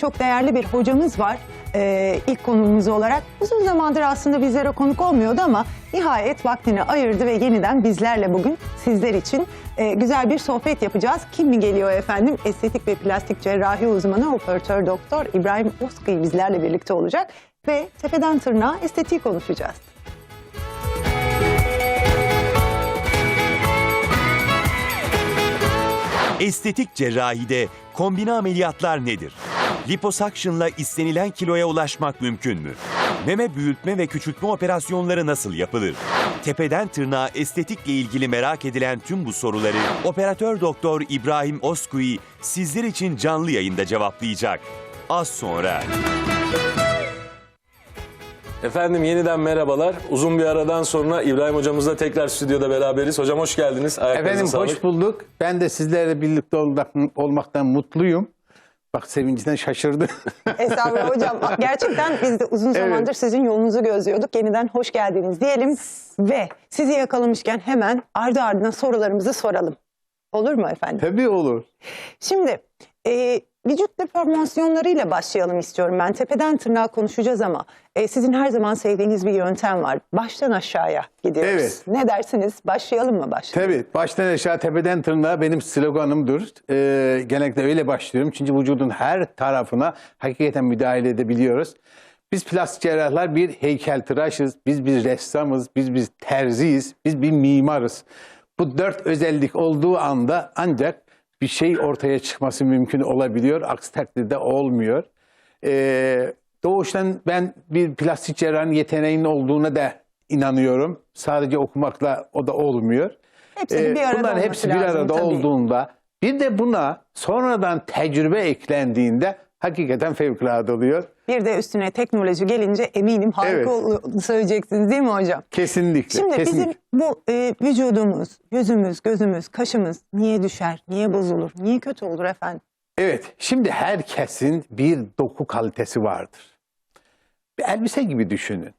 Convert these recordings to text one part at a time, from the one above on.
çok değerli bir hocamız var e, ilk konuğumuz olarak. Uzun zamandır aslında bizlere konuk olmuyordu ama nihayet vaktini ayırdı ve yeniden bizlerle bugün sizler için e, güzel bir sohbet yapacağız. Kim mi geliyor efendim? Estetik ve plastik cerrahi uzmanı operatör doktor İbrahim Oskıy bizlerle birlikte olacak ve tepeden tırnağa estetiği konuşacağız. Estetik cerrahide kombine ameliyatlar nedir? Liposakşınla istenilen kiloya ulaşmak mümkün mü? Meme büyütme ve küçültme operasyonları nasıl yapılır? Tepeden tırnağa estetikle ilgili merak edilen tüm bu soruları operatör doktor İbrahim Oskui sizler için canlı yayında cevaplayacak. Az sonra. Efendim yeniden merhabalar. Uzun bir aradan sonra İbrahim hocamızla tekrar stüdyoda beraberiz. Hocam hoş geldiniz. Ayaklarınıza Efendim sağlık. hoş bulduk. Ben de sizlerle birlikte olmak- olmaktan mutluyum. Bak sevincinden şaşırdı. Estağfurullah hocam. Gerçekten biz de uzun zamandır Evet. sizin yolunuzu gözlüyorduk. Yeniden hoş geldiniz diyelim ve sizi yakalamışken hemen ardı ardına sorularımızı soralım. Olur mu efendim? Tabii olur. Şimdi e, vücut deformasyonlarıyla başlayalım istiyorum ben. Tepeden tırnağa konuşacağız ama e, sizin her zaman sevdiğiniz bir yöntem var. Baştan aşağıya gidiyoruz. Evet. Ne dersiniz? Başlayalım mı başlayalım? Tabii baştan aşağı tepeden tırnağa benim sloganımdır. Ee, genellikle öyle başlıyorum. Çünkü vücudun her tarafına hakikaten müdahale edebiliyoruz. Biz plastik cerrahlar bir heykeltıraşız, biz bir ressamız, biz bir terziyiz, biz bir mimarız. Bu dört özellik olduğu anda ancak bir şey ortaya çıkması mümkün olabiliyor. Aksi takdirde olmuyor. Ee, doğuştan ben bir plastik cerrahın yeteneğinin olduğuna da inanıyorum. Sadece okumakla o da olmuyor. Hepsinin bir arada Bunların hepsi bir lazım arada tabii. olduğunda bir de buna sonradan tecrübe eklendiğinde hakikaten fevkalade oluyor. Bir de üstüne teknoloji gelince eminim harika Evet. söyleyeceksiniz değil mi hocam? Kesinlikle. Şimdi kesinlikle. bizim bu e, vücudumuz, yüzümüz, gözümüz, kaşımız niye düşer, niye bozulur, niye kötü olur efendim? Evet, şimdi herkesin bir doku kalitesi vardır. Bir elbise gibi düşünün.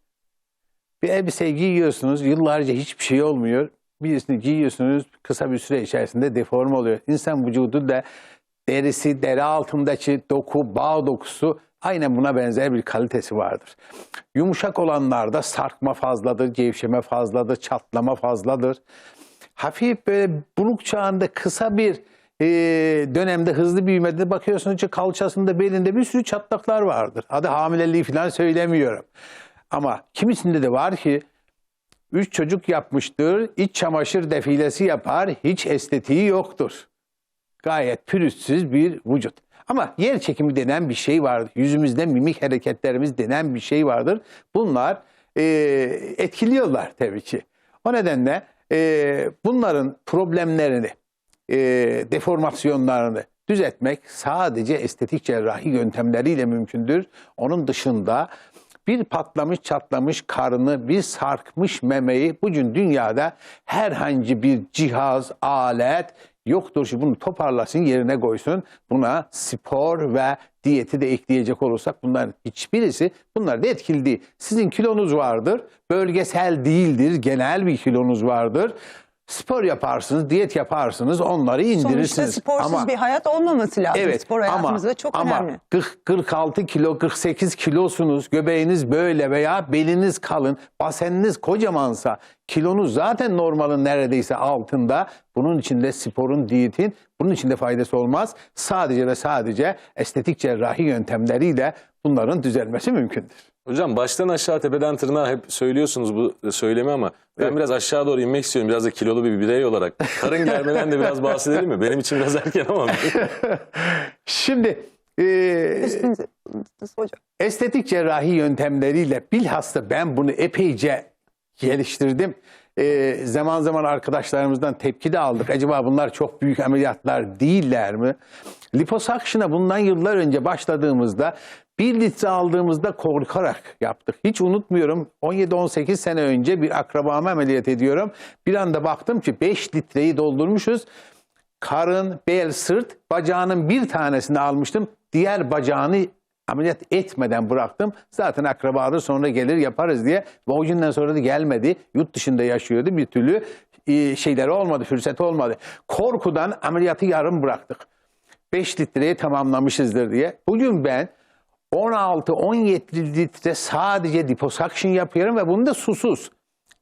Bir elbise giyiyorsunuz, yıllarca hiçbir şey olmuyor. Birisini giyiyorsunuz, kısa bir süre içerisinde deforme oluyor. İnsan vücudu da derisi, deri altındaki doku, bağ dokusu aynen buna benzer bir kalitesi vardır. Yumuşak olanlarda sarkma fazladır, gevşeme fazladır, çatlama fazladır. Hafif böyle buluk çağında kısa bir e, dönemde hızlı büyümede bakıyorsunuz ki kalçasında belinde bir sürü çatlaklar vardır. Hadi hamileliği falan söylemiyorum. Ama kimisinde de var ki üç çocuk yapmıştır, iç çamaşır defilesi yapar, hiç estetiği yoktur. Gayet pürüzsüz bir vücut. Ama yer çekimi denen bir şey vardır. Yüzümüzde mimik hareketlerimiz denen bir şey vardır. Bunlar e, etkiliyorlar tabii ki. O nedenle e, bunların problemlerini, e, deformasyonlarını düzeltmek sadece estetik cerrahi yöntemleriyle mümkündür. Onun dışında bir patlamış çatlamış karını, bir sarkmış memeyi bugün dünyada herhangi bir cihaz, alet yoktur. Şimdi bunu toparlasın yerine koysun. Buna spor ve diyeti de ekleyecek olursak bunların hiçbirisi bunlar da etkili değil. Sizin kilonuz vardır, bölgesel değildir, genel bir kilonuz vardır. Spor yaparsınız, diyet yaparsınız, onları Sonuçta indirirsiniz. sporsuz Ama- bir hayat olmaması lazım. Evet Spor hayatımızda çok ama önemli. 40, 46 kilo 48 kilosunuz göbeğiniz böyle veya beliniz kalın baseniniz kocamansa kilonuz zaten normalin neredeyse altında bunun içinde sporun diyetin bunun içinde faydası olmaz. Sadece ve sadece estetik cerrahi yöntemleriyle bunların düzelmesi mümkündür. Hocam baştan aşağı tepeden tırnağa hep söylüyorsunuz bu söylemi ama ben Evet. biraz aşağı doğru inmek istiyorum. Biraz da kilolu bir birey olarak. Karın germeden de biraz bahsedelim mi? Benim için biraz erken ama. Şimdi e, estetik cerrahi yöntemleriyle bilhassa ben bunu epeyce geliştirdim. Ee, zaman zaman arkadaşlarımızdan tepki de aldık. Acaba bunlar çok büyük ameliyatlar değiller mi? Liposakşına bundan yıllar önce başladığımızda bir litre aldığımızda korkarak yaptık. Hiç unutmuyorum 17-18 sene önce bir akrabamı ameliyat ediyorum. Bir anda baktım ki 5 litreyi doldurmuşuz. Karın, bel, sırt, bacağının bir tanesini almıştım. Diğer bacağını ameliyat etmeden bıraktım. Zaten akrabadır sonra gelir yaparız diye. Günden sonra da gelmedi. Yurt dışında yaşıyordu. Bir türlü e, şeyleri olmadı, fırsatı olmadı. Korkudan ameliyatı yarım bıraktık. 5 litreyi tamamlamışızdır diye. Bugün ben 16-17 litre sadece liposuction yapıyorum ve bunu da susuz.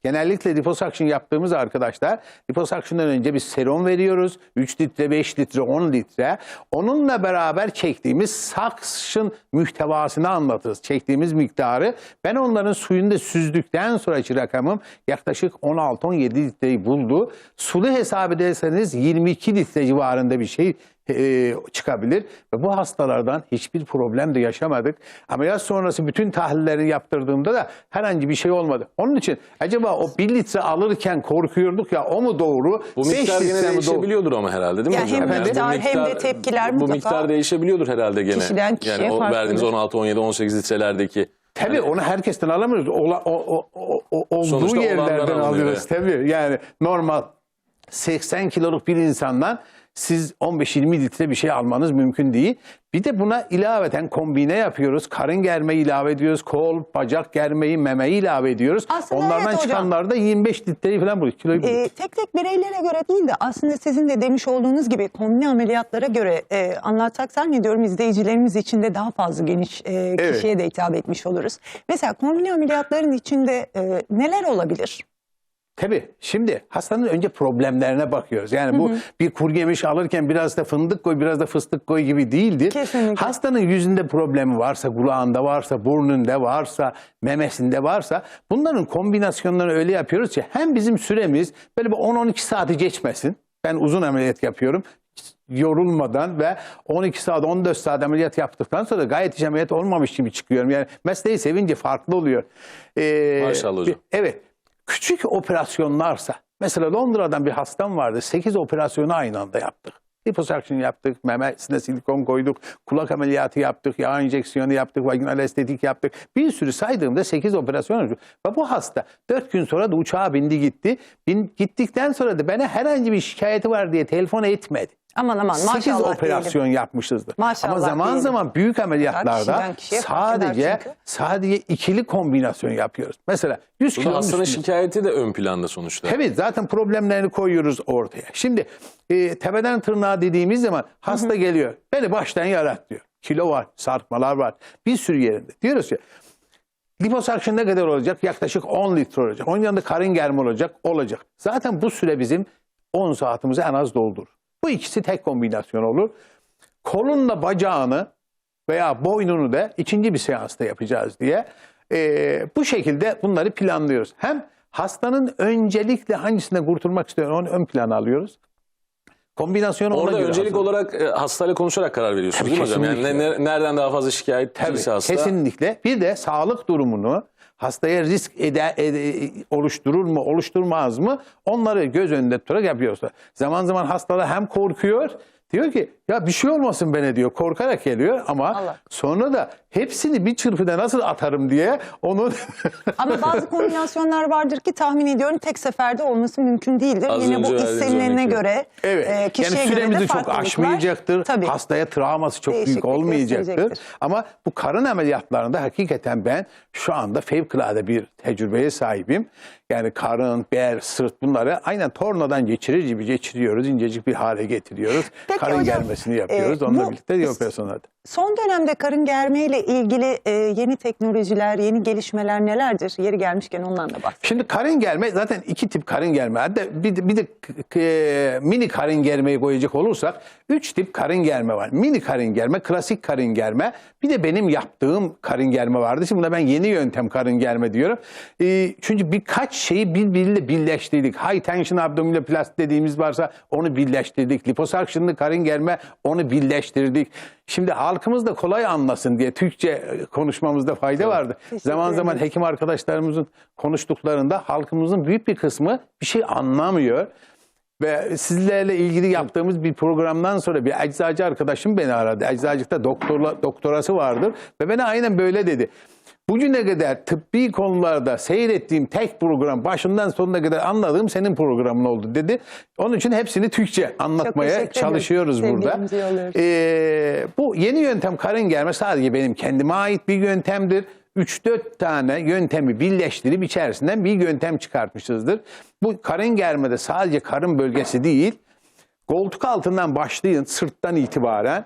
Genellikle liposuction yaptığımız arkadaşlar liposuction'dan önce bir serum veriyoruz. 3 litre, 5 litre, 10 litre. Onunla beraber çektiğimiz suction muhtevasını anlatırız. Çektiğimiz miktarı. Ben onların suyunu süzdükten sonraki rakamım yaklaşık 16-17 litreyi buldu. Sulu hesap ederseniz 22 litre civarında bir şey e, çıkabilir ve bu hastalardan hiçbir problem de yaşamadık. Ameliyat sonrası bütün tahlilleri yaptırdığımda da herhangi bir şey olmadı. Onun için acaba o 1 litre alırken korkuyorduk ya o mu doğru? Bu Beş miktar gene litre mi doğru? değişebiliyordur ama herhalde değil mi Ya hocam? hem bu miktar hem de tepkiler Bu mutlaka miktar değişebiliyordur herhalde gene. kişiden kişiye yani o verdiğiniz 16, 17, 18 litrelerdeki. Tabii onu herkesten alamıyoruz. Ola, o, o, o, o- olduğu yerlerden alıyoruz. Tabii yani normal 80 kiloluk bir insandan siz 15-20 litre bir şey almanız mümkün değil. Bir de buna ilaveten kombine yapıyoruz. Karın germeyi ilave ediyoruz. Kol, bacak germeyi, memeyi ilave ediyoruz. Aslında Onlardan evet hocam. çıkanlar da 25 litreyi falan buluyor. Kiloyu buluyor. Ee, tek tek bireylere göre değil de aslında sizin de demiş olduğunuz gibi kombine ameliyatlara göre e, anlatsak zannediyorum izleyicilerimiz için de daha fazla geniş e, Evet. kişiye de hitap etmiş oluruz. Mesela kombine ameliyatların içinde e, neler olabilir? Tabii. Şimdi hastanın önce problemlerine bakıyoruz. Yani bu bir kuru yemiş alırken biraz da fındık koy, biraz da fıstık koy gibi değildir. Kesinlikle. Hastanın yüzünde problemi varsa, kulağında varsa, burnunda varsa, memesinde varsa bunların kombinasyonlarını öyle yapıyoruz ki hem bizim süremiz böyle bir 10-12 saati geçmesin. Ben uzun ameliyat yapıyorum yorulmadan ve 12 saat 14 saat ameliyat yaptıktan sonra gayet hiç ameliyat olmamış gibi çıkıyorum. Yani mesleği sevince farklı oluyor. Ee, Maşallah hocam. Evet. Küçük operasyonlarsa mesela Londra'dan bir hastam vardı. 8 operasyonu aynı anda yaptık. Liposuction yaptık, memesine silikon koyduk, kulak ameliyatı yaptık, yağ enjeksiyonu yaptık, vaginal estetik yaptık. Bir sürü saydığımda 8 operasyon oldu. Ve bu hasta 4 gün sonra da uçağa bindi gitti. Bin, gittikten sonra da bana herhangi bir şikayeti var diye telefon etmedi. Aman aman 8 maşallah operasyon diyelim. yapmışızdır. Maşallah Ama zaman diyelim. zaman büyük ameliyatlarda Kişiden sadece sadece ikili kombinasyon yapıyoruz. Mesela 100 Burada kilonun hastanın üstünde- şikayeti de ön planda sonuçta. Evet zaten problemlerini koyuyoruz ortaya. Şimdi e, tepeden tırnağa dediğimiz zaman hasta geliyor. Beni baştan yarat diyor. Kilo var, sarkmalar var. Bir sürü yerinde. Diyoruz ki liposuction ne kadar olacak? Yaklaşık 10 litre olacak. Onun yanında karın germe olacak. Olacak. Zaten bu süre bizim 10 saatimizi en az doldurur. Bu ikisi tek kombinasyon olur. Kolunla bacağını veya boynunu da ikinci bir seansta yapacağız diye e, bu şekilde bunları planlıyoruz. Hem hastanın öncelikle hangisine kurtulmak istiyor onu ön plana alıyoruz. Kombinasyonu ona Orada göre öncelik hazırlıyoruz. olarak e, hastayla konuşarak karar veriyorsunuz Tabii, değil mi hocam? Yani ne- nereden daha fazla şikayet Tabii, hasta? kesinlikle. Bir de sağlık durumunu hastaya risk ede, ede- oluşturur mu, oluşturmaz mı onları göz önünde tutarak yapıyoruz. Zaman zaman hastalar hem korkuyor, diyor ki ya bir şey olmasın bana diyor. Korkarak geliyor ama Allah. sonra da hepsini bir çırpıda nasıl atarım diye onu Ama bazı kombinasyonlar vardır ki tahmin ediyorum tek seferde olması mümkün değildir. Az Yine bu istenilene göre, Evet. e, kişiye yani göre de süremizi çok aşmayacaktır. Tabii. Hastaya travması çok büyük olmayacaktır. Ama bu karın ameliyatlarında hakikaten ben şu anda fevkalade bir tecrübeye sahibim. Yani karın, bel, sırt bunları aynen tornadan geçirir gibi geçiriyoruz. incecik bir hale getiriyoruz. Peki karın hocam, germesini yapıyoruz. e, Onunla bu- birlikte operasyonlarda. Son dönemde karın germe ile ilgili e, yeni teknolojiler, yeni gelişmeler nelerdir? Yeri gelmişken ondan da bahsedelim. Şimdi karın germe zaten iki tip karın germe. Hatta bir bir de k- mini karın germeyi koyacak olursak üç tip karın germe var. Mini karın germe, klasik karın germe. Bir de benim yaptığım karın germe vardı. Şimdi buna ben yeni yöntem karın germe diyorum. Ee, çünkü birkaç şeyi birbiriyle birleştirdik. High tension abdominoplasti dediğimiz varsa onu birleştirdik. Liposuction'lı karın germe onu birleştirdik. Şimdi halkımız da kolay anlasın diye Türkçe e, konuşmamızda fayda vardı. Zaman zaman hekim arkadaşlarımızın konuştuklarında halkımızın büyük bir kısmı bir şey anlamıyor. Ve sizlerle ilgili yaptığımız bir programdan sonra bir eczacı arkadaşım beni aradı. Eczacılıkta doktorla, doktorası vardır ve bana aynen böyle dedi. Bugüne kadar tıbbi konularda seyrettiğim tek program başından sonuna kadar anladığım senin programın oldu dedi. Onun için hepsini Türkçe anlatmaya çalışıyoruz burada. Ee, bu yeni yöntem karın germe sadece benim kendime ait bir yöntemdir. 3-4 tane yöntemi birleştirip içerisinden bir yöntem çıkartmışızdır. Bu karın germede sadece karın bölgesi değil, Koltuk altından başlayın sırttan itibaren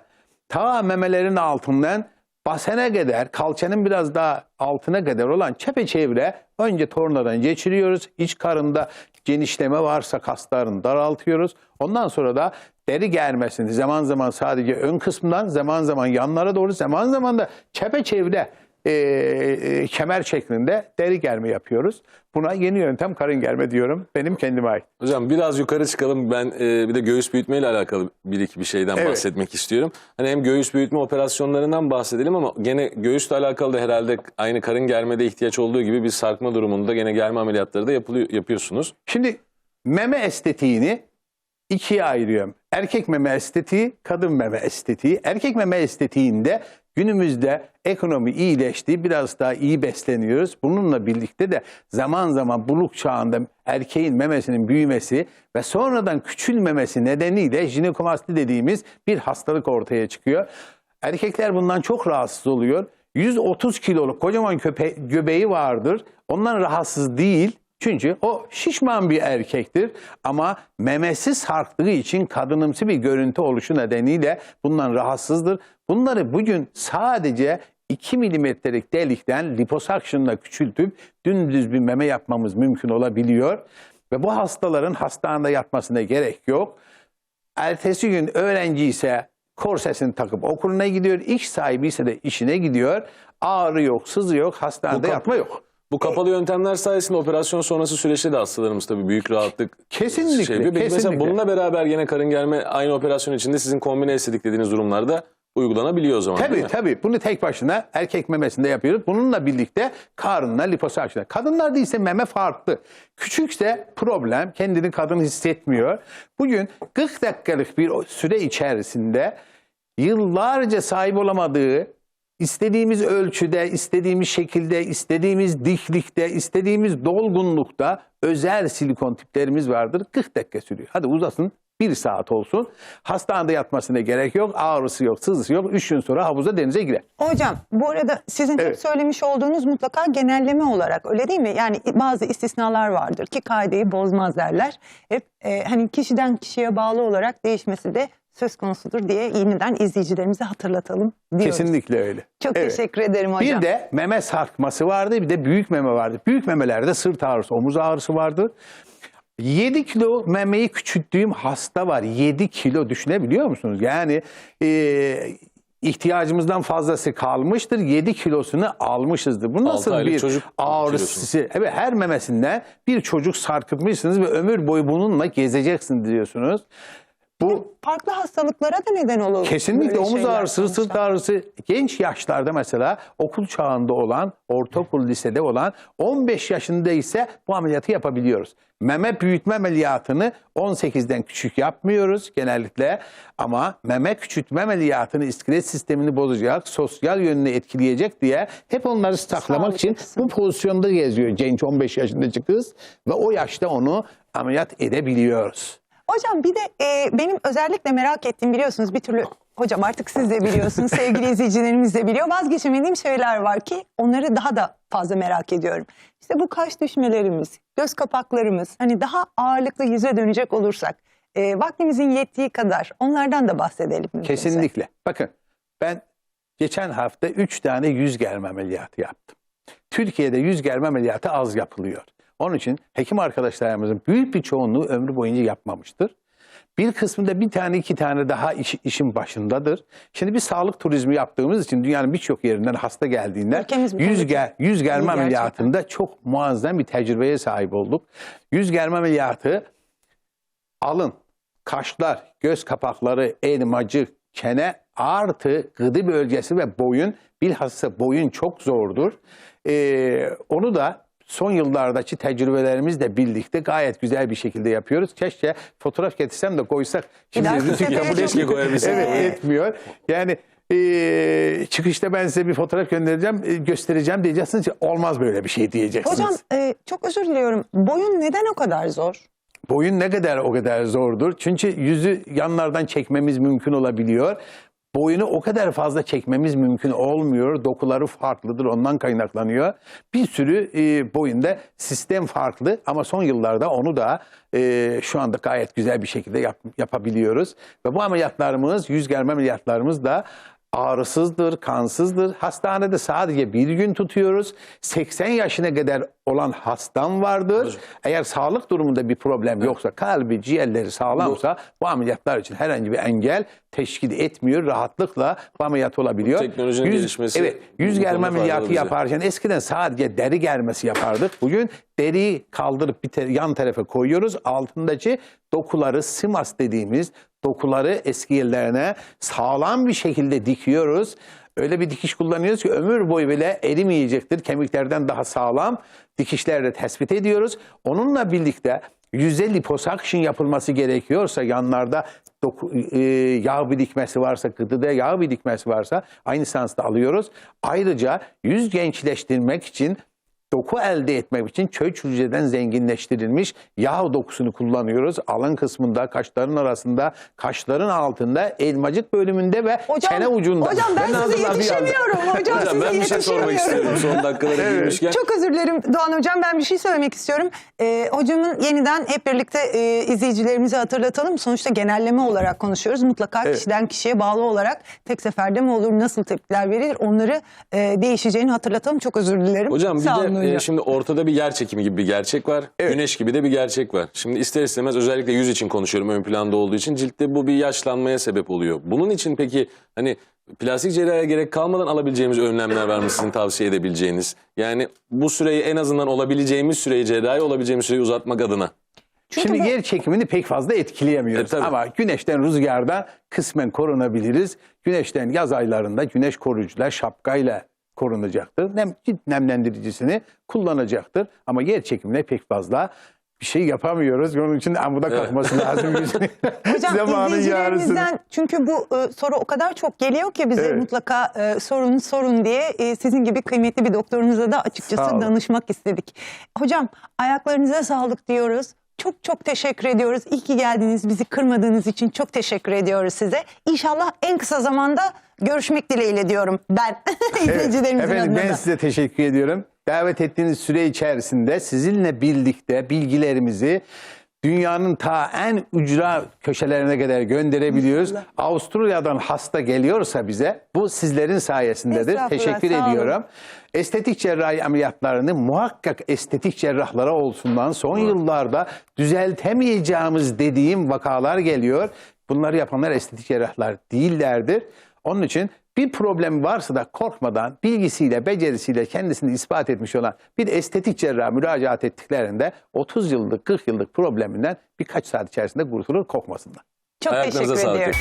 ta memelerin altından basene kadar, kalçanın biraz daha altına kadar olan çepeçevre önce tornadan geçiriyoruz. İç karında genişleme varsa kaslarını daraltıyoruz. Ondan sonra da deri germesini zaman zaman sadece ön kısmından, zaman zaman yanlara doğru, zaman zaman da çepeçevre e, e, kemer şeklinde deri germe yapıyoruz. Buna yeni yöntem karın germe diyorum. Benim kendime ait. Hocam biraz yukarı çıkalım. Ben e, bir de göğüs büyütme ile alakalı bir iki bir şeyden Evet. bahsetmek istiyorum. Hani hem göğüs büyütme operasyonlarından bahsedelim ama gene göğüsle alakalı da herhalde aynı karın germede ihtiyaç olduğu gibi bir sarkma durumunda gene germe ameliyatları da yapılıyor, yapıyorsunuz. Şimdi meme estetiğini ikiye ayırıyorum. Erkek meme estetiği, kadın meme estetiği. Erkek meme estetiğinde günümüzde ekonomi iyileşti, biraz daha iyi besleniyoruz. Bununla birlikte de zaman zaman buluk çağında erkeğin memesinin büyümesi ve sonradan küçülmemesi nedeniyle jinekomasti dediğimiz bir hastalık ortaya çıkıyor. Erkekler bundan çok rahatsız oluyor. 130 kiloluk kocaman köpe göbeği vardır. Ondan rahatsız değil. Çünkü o şişman bir erkektir ama memesi sarktığı için kadınımsı bir görüntü oluşu nedeniyle bundan rahatsızdır. Bunları bugün sadece 2 milimetrelik delikten liposakşınla küçültüp dümdüz bir meme yapmamız mümkün olabiliyor. Ve bu hastaların hastanede yatmasına gerek yok. Ertesi gün öğrenci ise korsesini takıp okuluna gidiyor. İş sahibi ise de işine gidiyor. Ağrı yok, sızı yok, hastanede yatma yok. Bu kapalı yöntemler sayesinde operasyon sonrası süreçte de hastalarımız tabii büyük rahatlık Kesinlikle, şey yapıyor. Peki mesela kesinlikle. bununla beraber gene karın germe aynı operasyon içinde sizin kombine estetik dediğiniz durumlarda uygulanabiliyor o zaman değil Tabii mi? tabii. Bunu tek başına erkek memesinde yapıyoruz. Bununla birlikte karnına liposakşına. Kadınlarda ise meme farklı. Küçükse problem kendini kadın hissetmiyor. Bugün 40 dakikalık bir süre içerisinde yıllarca sahip olamadığı istediğimiz ölçüde, istediğimiz şekilde, istediğimiz diklikte, istediğimiz dolgunlukta özel silikon tiplerimiz vardır. 40 dakika sürüyor. Hadi uzasın bir saat olsun. Hastanede yatmasına gerek yok. Ağrısı yok, sızısı yok. Üç gün sonra havuza denize girer. Hocam bu arada sizin hep Evet. söylemiş olduğunuz mutlaka genelleme olarak öyle değil mi? Yani bazı istisnalar vardır ki kaideyi bozmaz derler. Hep e, hani kişiden kişiye bağlı olarak değişmesi de söz konusudur diye yeniden izleyicilerimize hatırlatalım diyoruz. Kesinlikle öyle. Çok Evet. teşekkür ederim hocam. Bir de meme sarkması vardı, bir de büyük meme vardı. Büyük memelerde sırt ağrısı, omuz ağrısı vardı. 7 kilo memeyi küçülttüğüm hasta var. 7 kilo düşünebiliyor musunuz? Yani e, ihtiyacımızdan fazlası kalmıştır. 7 kilosunu almışızdır. Bu nasıl bir çocuk ağrısı? Evet her memesinden bir çocuk sarkıtmışsınız ve ömür boyu bununla gezeceksin diyorsunuz. Bu Farklı hastalıklara da neden olur. Kesinlikle omuz ağrısı, sırt ağrısı genç yaşlarda mesela okul çağında olan, ortaokul lisede olan 15 yaşında ise bu ameliyatı yapabiliyoruz. Meme büyütme ameliyatını 18'den küçük yapmıyoruz genellikle ama meme küçültme ameliyatını iskelet sistemini bozacak, sosyal yönünü etkileyecek diye hep onları saklamak için bu pozisyonda geziyor genç 15 yaşındaki kız ve o yaşta onu ameliyat edebiliyoruz. Hocam bir de e, benim özellikle merak ettiğim biliyorsunuz bir türlü hocam artık siz de biliyorsunuz sevgili izleyicilerimiz de biliyor. Vazgeçemediğim şeyler var ki onları daha da fazla merak ediyorum. İşte bu kaş düşmelerimiz, göz kapaklarımız hani daha ağırlıklı yüze dönecek olursak e, vaktimizin yettiği kadar onlardan da bahsedelim. Kesinlikle. Bakın ben geçen hafta 3 tane yüz germe ameliyatı yaptım. Türkiye'de yüz germe ameliyatı az yapılıyor. Onun için hekim arkadaşlarımızın büyük bir çoğunluğu ömrü boyunca yapmamıştır. Bir kısmı da bir tane iki tane daha iş- işin başındadır. Şimdi bir sağlık turizmi yaptığımız için dünyanın birçok yerinden hasta geldiğinden Ülkemiz yüz, ger, yüz germe gerçekten. ameliyatında çok muazzam bir tecrübeye sahip olduk. Yüz germe ameliyatı alın, kaşlar, göz kapakları, elmacık, çene artı gıdı bölgesi ve boyun bilhassa boyun çok zordur. Ee, onu da son yıllardaki tecrübelerimizle birlikte gayet güzel bir şekilde yapıyoruz. Keşke fotoğraf getirsem de koysak. Şimdi dahaki Rütük sefere yapı- çok- Keşke koyabilsek. Evet etmiyor. Yani ee, çıkışta ben size bir fotoğraf göndereceğim, e, göstereceğim diyeceksiniz ki olmaz böyle bir şey diyeceksiniz. Hocam e, çok özür diliyorum. Boyun neden o kadar zor? Boyun ne kadar o kadar zordur. Çünkü yüzü yanlardan çekmemiz mümkün olabiliyor. Boyunu o kadar fazla çekmemiz mümkün olmuyor. Dokuları farklıdır ondan kaynaklanıyor. Bir sürü e, boyunda sistem farklı ama son yıllarda onu da e, şu anda gayet güzel bir şekilde yap- yapabiliyoruz. Ve bu ameliyatlarımız, yüz germe ameliyatlarımız da ağrısızdır, kansızdır. Hastanede sadece bir gün tutuyoruz. 80 yaşına kadar olan hastam vardır. Eğer sağlık durumunda bir problem yoksa, kalbi, ciğerleri sağlamsa bu ameliyatlar için herhangi bir engel teşkil etmiyor. Rahatlıkla bu ameliyat olabiliyor. Bu teknolojinin gelişmesi Evet, yüz germe ameliyatı yaparken eskiden sadece deri germesi yapardık. Bugün deriyi kaldırıp bir te- yan tarafa koyuyoruz. Altındaki dokuları, simas dediğimiz dokuları eski yerlerine sağlam bir şekilde dikiyoruz. Öyle bir dikiş kullanıyoruz ki ömür boyu bile erimeyecektir. Kemiklerden daha sağlam dikişlerle tespit ediyoruz. Onunla birlikte yüze liposuction yapılması gerekiyorsa yanlarda doku, e, yağ birikmesi varsa, gıdıda yağ birikmesi varsa aynı seansta alıyoruz. Ayrıca yüz gençleştirmek için doku elde etmek için çöç hücreden zenginleştirilmiş yağ dokusunu kullanıyoruz. Alın kısmında, kaşların arasında, kaşların altında, elmacık bölümünde ve çene ucunda. Hocam ben, size bir aldım. yetişemiyorum. Hocam, Hocam size ben bir şey sormak istiyorum son dakikalara girmişken. Çok özür dilerim Doğan Hocam. Ben bir şey söylemek istiyorum. Ee, hocamın yeniden hep birlikte e, izleyicilerimize hatırlatalım. Sonuçta genelleme olarak konuşuyoruz. Mutlaka Evet. kişiden kişiye bağlı olarak tek seferde mi olur, nasıl tepkiler verilir onları e, değişeceğini hatırlatalım. Çok özür dilerim. Hocam bir Sağ olun de e, şimdi ortada bir yer çekimi gibi bir gerçek var. Güneş gibi de bir gerçek var. Şimdi ister istemez özellikle yüz için konuşuyorum ön planda olduğu için ciltte bu bir yaşlanmaya sebep oluyor. Bunun için peki hani plastik cerrahiye gerek kalmadan alabileceğimiz önlemler var mı sizin tavsiye edebileceğiniz? Yani bu süreyi en azından olabileceğimiz süreyi cerrahi olabileceğimiz süreyi uzatmak adına. Çünkü Şimdi bu- yer çekimini pek fazla etkileyemiyoruz. E, tabii. Ama güneşten, rüzgardan kısmen korunabiliriz. Güneşten yaz aylarında güneş koruyucular şapkayla korunacaktır. Nem, cilt nemlendiricisini kullanacaktır. Ama yer çekimine pek fazla bir şey yapamıyoruz. Onun için amuda kalkması lazım. Hocam izleyicilerimizden çünkü bu e, soru o kadar çok geliyor ki bize Evet. mutlaka e, sorun sorun diye e, sizin gibi kıymetli bir doktorunuza da Sağ açıkçası olun. danışmak istedik. Hocam ayaklarınıza sağlık diyoruz. Çok çok teşekkür ediyoruz. İyi ki geldiniz. Bizi kırmadığınız için çok teşekkür ediyoruz size. İnşallah en kısa zamanda görüşmek dileğiyle diyorum ben izleyicilerimizin Efendim adına ben da. size teşekkür ediyorum. Davet ettiğiniz süre içerisinde sizinle birlikte bilgilerimizi dünyanın ta en ücra köşelerine kadar gönderebiliyoruz. Avusturya'dan hasta geliyorsa bize bu sizlerin sayesindedir. Teşekkür olun. ediyorum. Estetik cerrahi ameliyatlarını muhakkak estetik cerrahlara olsundan son yıllarda düzeltemeyeceğimiz dediğim vakalar geliyor. Bunları yapanlar estetik cerrahlar değillerdir. Onun için bir problem varsa da korkmadan bilgisiyle, becerisiyle kendisini ispat etmiş olan bir estetik cerrah müracaat ettiklerinde 30 yıllık, 40 yıllık probleminden birkaç saat içerisinde kurtulur korkmasınlar. Çok Ayaklarınıza teşekkür sağlık. ediyorum.